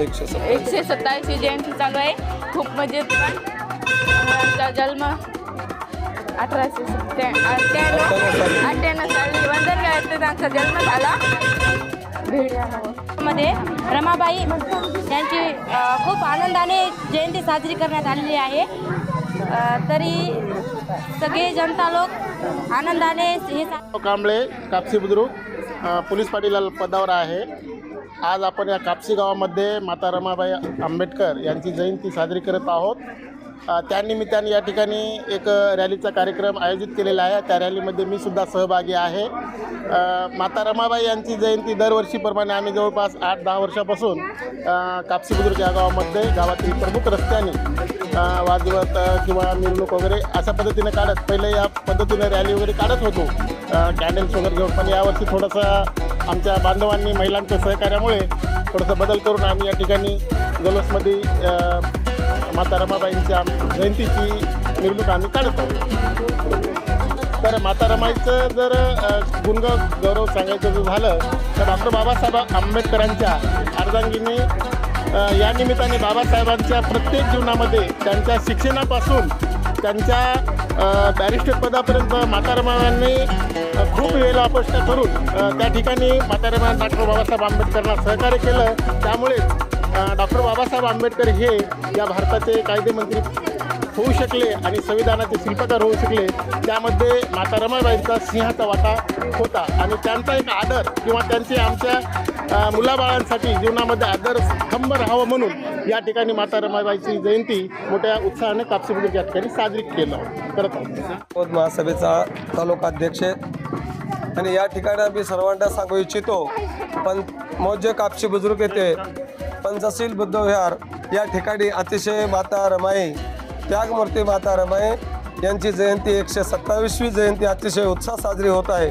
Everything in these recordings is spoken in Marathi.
एकशे सत्तर एकशे सत्तावीसवी जयंती चालू आहे. खूप मजेत पण त्यांचा जन्म अठराशे सत्त्या अठ्ठ्याण्णव अठ्ठ्याण्णव साली वंदरगाव येथे त्यांचा जन्म झाला. मध्ये रमाबाई यांची खूप आनंदाने जयंती साजरी करण्यात आलेली आहे. तरी सगळे जनता लोक आनंदाने हे कांबळे कापसी बुद्रुक पोलीस पाटील पदावर आहे. आज आपण या कापसी गावामध्ये माता रमाबाई आंबेडकर यांची जयंती साजरी करत आहोत. त्यानिमित्ताने या ठिकाणी एक रॅलीचा कार्यक्रम आयोजित केलेला आहे. त्या रॅलीमध्ये मी सुद्धा सहभागी आहे. माता रमाबाई यांची जयंती दरवर्षीप्रमाणे आम्ही जवळपास आठ दहा वर्षापासून कापसी बुद्रुक या गावामध्ये गावातील प्रमुख रस्त्याने वाजवत किंवा मिरवणूक वगैरे अशा पद्धतीने काढत पहिले या पद्धतीने रॅली वगैरे काढत होतो. कॅन्डल्स वगैरे घेऊन. पण यावर्षी थोडंसं आमच्या बांधवांनी महिलांच्या सहकार्यामुळे थोडंसं बदल करून आम्ही या ठिकाणी जलोसमध्ये माता रमाबाईंच्या जयंतीची मिरवणूक आम्ही काढत आहोत. तर माता रमाईचं जर अ, गुण गौरव सांगायचं जर झालं तर डॉक्टर बाबासाहेब आंबेडकरांच्या अर्धांगिनी या निमित्ताने बाबासाहेबांच्या प्रत्येक जीवनामध्ये त्यांच्या शिक्षणापासून त्यांच्या अ, बॅरिस्टर पदापर्यंत माता खूप वेळेला अपष्ट करून त्या ठिकाणी माता डॉक्टर बाबासाहेब आंबेडकरांना सहकार्य केलं. त्यामुळेच डॉक्टर बाबासाहेब आंबेडकर हे या भारताचे कायदेमंत्री होऊ शकले आणि संविधानाचे शिल्पकार होऊ शकले. त्यामध्ये माता रमाबाईंचा सिंहाचा वाटा होता आणि त्यांचा एक आदर किंवा त्यांचे आमच्या मुलाबाळांसाठी जीवनामध्ये आदर स्तंभ राहावं म्हणून या ठिकाणी माता रमाबाईची जयंती मोठ्या उत्साहाने कापसी या ठिकाणी साजरी केलं करत आहोत. महासभेचा तालुका अध्यक्ष. आणि या ठिकाणी आम्ही सर्वांना सांगू इच्छितो पण मौजे कापशी बुजुर्ग येते पंचशील बुद्धविहार या ठिकाणी अतिशय माता रमाई त्यागमूर्ती माता रमाई यांची जयंती एकशे सत्तावीसवी जयंती अतिशय उत्साह साजरी होत आहे.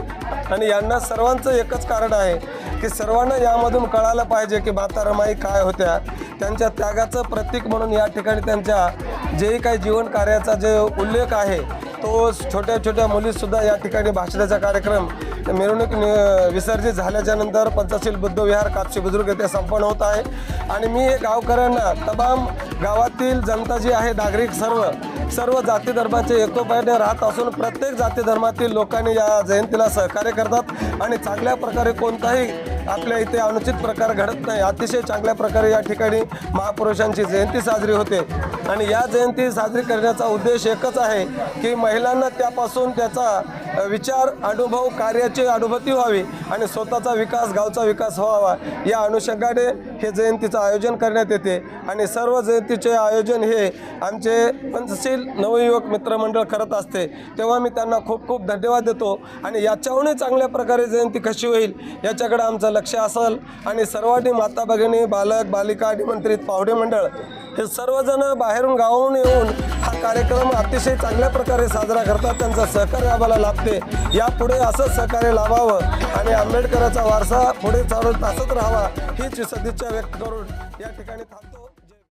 आणि यांना सर्वांचं एकच कारण आहे की सर्वांना यामधून कळालं पाहिजे की माता रमाई काय होत्या. त्यांच्या त्यागाचं प्रतीक म्हणून या ठिकाणी त्यांच्या जे काही जीवन कार्याचा जे उल्लेख आहे तो छोट्या छोट्या मुलीसुद्धा या ठिकाणी भाषणाचा कार्यक्रम मिरवणूक विसर्जित झाल्याच्यानंतर पंचशील बुद्धविहार कापशी बुजुर्ग येथे संपन्न होत आहे. आणि मी गावकऱ्यांना तमाम गावातील जनता जी आहे नागरिक सर्व सर्व जाती धर्माचे एकोप्याने राहत असून प्रत्येक जाती धर्मातील लोकांनी या जयंतीला सहकार्य करतात. आणि चांगल्या प्रकारे कोणताही आपल्या इथे अनुचित प्रकार घडत नाही. अतिशय चांगल्या प्रकारे या ठिकाणी महापुरुषांची जयंती साजरी होते. आणि या जयंती साजरी करण्याचा उद्देश एकच आहे की महिलांना त्यापासून त्याचा विचार अनुभव कार्याची अनुभूती व्हावी आणि स्वतःचा विकास गावचा विकास व्हावा. या अनुषंगाने हे जयंतीचं आयोजन करण्यात येते. आणि सर्व जयंतीचे आयोजन हे आमचे पंचशील नवयुवक मित्रमंडळ करत असते. तेव्हा मी त्यांना खूप खूप धन्यवाद देतो. आणि याच्याहूनही चांगल्या प्रकारे जयंती कशी होईल याच्याकडे आमचं लक्ष असेल आणि सर्वांनी माता भगिनी बालक बालिका निमंत्रित पाहुणे मंडळ हे सर्वजण बाहेरून गावाहून येऊन हा कार्यक्रम अतिशय चांगल्या प्रकारे साजरा करतात. त्यांचं सहकार्य आम्हाला लाभते. यापुढे असंच सहकार्य लाभावं आणि आंबेडकराचा वारसा पुढे चालत असत राहावा हीच सदिच्छा व्यक्त करून या ठिकाणी थांबतो.